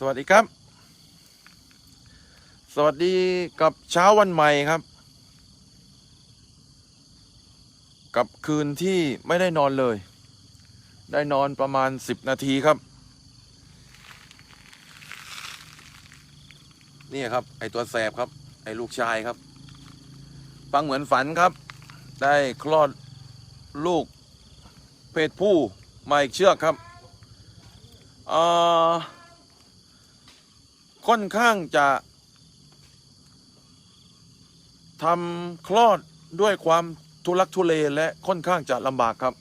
สวัสดีครับ สวัสดีกับเช้าวันใหม่ครับ กับคืนที่ไม่ได้นอนเลย ได้นอนประมาณสิบนาทีครับ นี่ครับ ไอตัวแสบครับ ไอลูกชายครับ ฟังเหมือนฝันครับ ได้คลอดลูกเพศผู้มาอีกเชือกครับอ่อ ค่อนข้างจะทำคลอดด้วยความทุลักทุเลและค่อนข้างจะลำบากครับ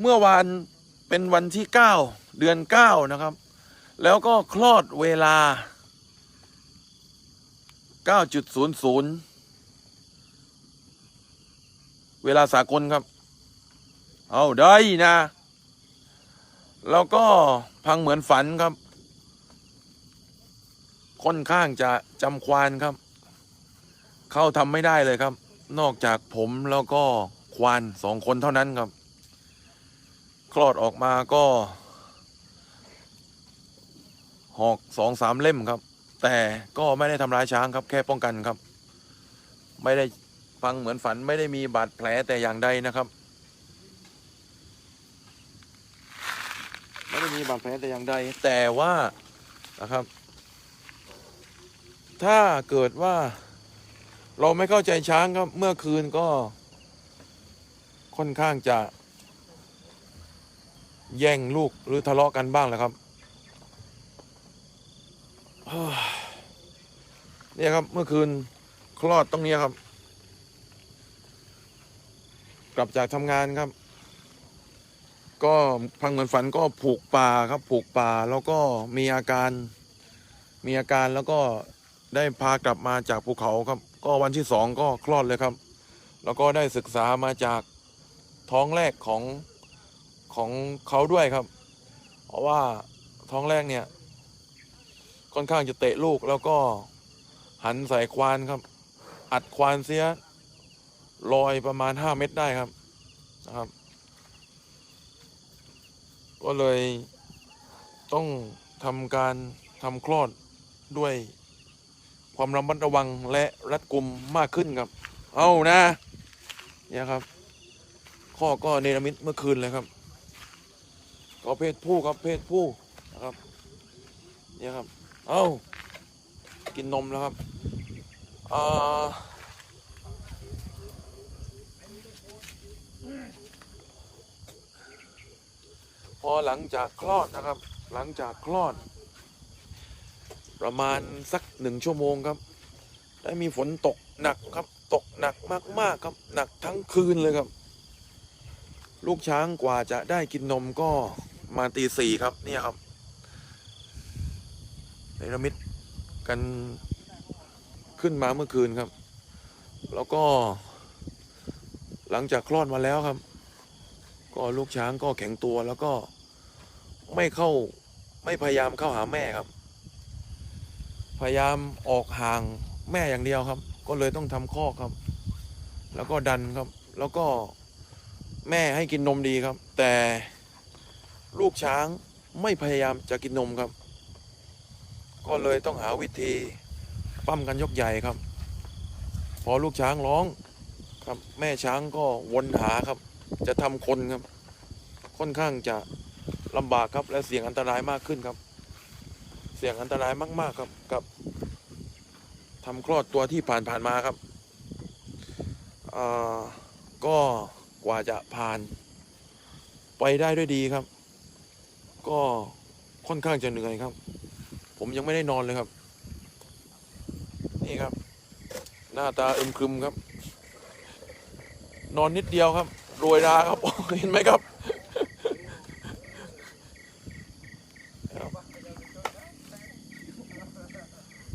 เมื่อวานเป็นวันที่ 9 เดือน 9 นะครับ แล้วก็คลอดเวลา 9.00 เวลาสากลครับ เอาได้นะ แล้วก็พังเหมือนฝันครับ ค่อนข้างจะจำควานครับ เข้าทำไม่ได้เลยครับ นอกจากผมแล้วก็ควานสองคนเท่านั้นครับ คลอดออกมาก็ หอกสองสามเล่มครับ แต่ก็ไม่ได้ทำร้ายช้างครับ แค่ป้องกันครับ ไม่ได้ฟังเหมือนฝันไม่ได้มีบาดแผลแต่อย่างใดนะครับ มีบาดแผลแต่อย่างใด แต่ว่านะครับ ถ้าเกิดว่า เราไม่เข้าใจช้างครับ เมื่อคืนก็ค่อนข้างจะ แย่งลูกหรือทะเลาะกันบ้างแหละครับเนี่ยครับเมื่อคืนคลอดตรงนี้ครับ กลับจากทำงานครับ ก็พังเหมือนฝันก็ผูกป่าครับผูกป่าแล้วก็มีอาการมีอาการแล้วก็ได้พากลับมาจากภูเขาครับ ก็วันที่สองก็คลอดเลยครับ แล้วก็ได้ศึกษามาจากท้องแรกของของเขาด้วยครับ เพราะว่าท้องแรกเนี่ยค่อนข้างจะเตะลูกแล้วก็หันใส่ควานครับ อัดควานเสียลอยประมาณห้าเมตรได้ครับนะครับ ก็เลยต้องทำการทำคลอดด้วยความระมัดระวังและรัดกุมมากขึ้นครับ เอานะเนี่ยครับ ข้อก็เนรมิตเมื่อคืนเลยครับ ก็เพศผู้ครับเพศผู้นะครับเนี่ยครับ เอากินนมแล้วครับอ่า พอหลังจากคลอดนะครับ หลังจากคลอด ประมาณสักหนึ่งชั่วโมงครับ ได้มีฝนตกหนักครับ ตกหนักมากๆครับ หนักทั้งคืนเลยครับ ลูกช้างกว่าจะได้กินนมก็มาตีสี่ครับเนี่ยครับเนรมิตกันขึ้นมาเมื่อคืนครับ แล้วก็หลังจากคลอดมาแล้วครับ ก็ลูกช้างก็แข็งตัวแล้วก็ไม่เข้าไม่พยายามเข้าหาแม่ครับ พยายามออกห่างแม่อย่างเดียวครับ ก็เลยต้องทำคอกครับ แล้วก็ดันครับ แล้วก็แม่ให้กินนมดีครับ แต่ลูกช้างไม่พยายามจะกินนมครับ ก็เลยต้องหาวิธีปั้มกันยกใหญ่ครับ พอลูกช้างร้องครับ แม่ช้างก็วนหาครับ จะทำคนครับ ค่อนข้างจะลำบากครับ และเสี่ยงอันตรายมากขึ้นครับ เสี่ยงอันตรายมาก ๆครับกับทำคลอดตัวที่ผ่านผ่านมาครับอ่าก็กว่าจะผ่านไปได้ด้วยดีครับ ก็ค่อนข้างจะเหนื่อยครับ ผมยังไม่ได้นอนเลยครับ นี่ครับ หน้าตาอึมครึมครับ นอนนิดเดียวครับ โรยราครับเห็นไหมครับ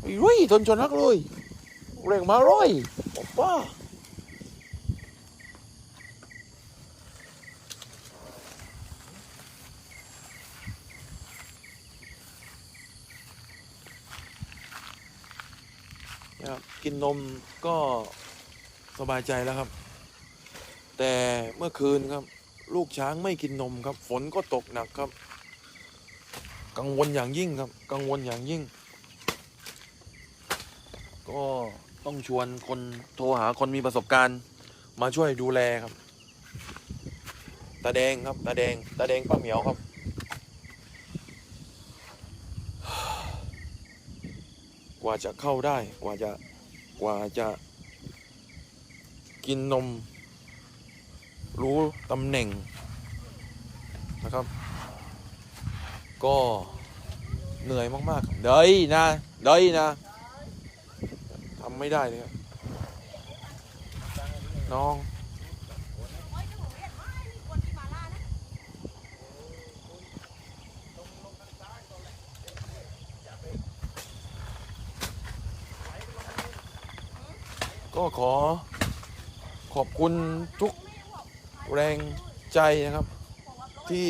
อุ้ยทนชนนักเลยเร่งมาร้อยป้าครับกินนมก็สบายใจแล้วครับ แต่เมื่อคืนครับ ลูกช้างไม่กินนมครับ ฝนก็ตกหนักครับ กังวลอย่างยิ่งครับ กังวลอย่างยิ่ง ก็ต้องชวนคนโทรหาคนมีประสบการณ์ มาช่วยดูแลครับ ตาแดงครับ ตาแดง ตาแดงป้าเหมียวครับ กว่าจะเข้าได้ กว่าจะ กว่าจะกินนม รู้ตำแหน่งนะครับ ก็เหนื่อยมากๆเดยนะเดยนะทำไม่ได้เลยครับน้องก็ขอขอบคุณทุก แรงใจนะครับ ที่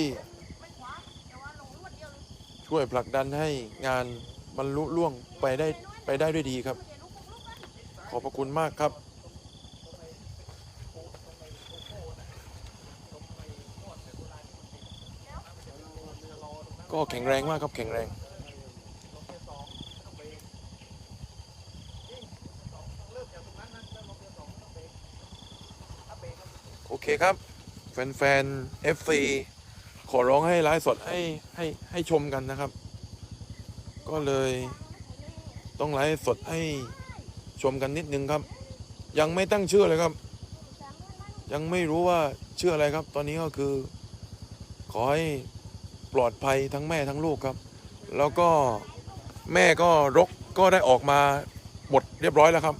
ช่วยผลักดันให้งานบรรลุล่วงไปได้ไปได้ด้วยดีครับ ขอบพระคุณมากครับก็แข็งแรงมากครับแข็งแรง โอเคครับ แฟนๆ FC ขอร้องให้ไลฟ์สดให้ให้ให้ชมกันนะครับ ก็เลยต้องไลฟ์สดให้ชมกันนิดนึงครับ ยังไม่ตั้งชื่อเลยครับ ยังไม่รู้ว่าชื่ออะไรครับ ตอนนี้ก็คือ ขอให้ปลอดภัยทั้งแม่ทั้งลูกครับ แล้วก็แม่ก็รกก็ได้ออกมาหมดเรียบร้อยแล้วครับ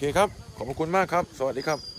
เคครับ ขอบคุณมากครับ สวัสดีครับ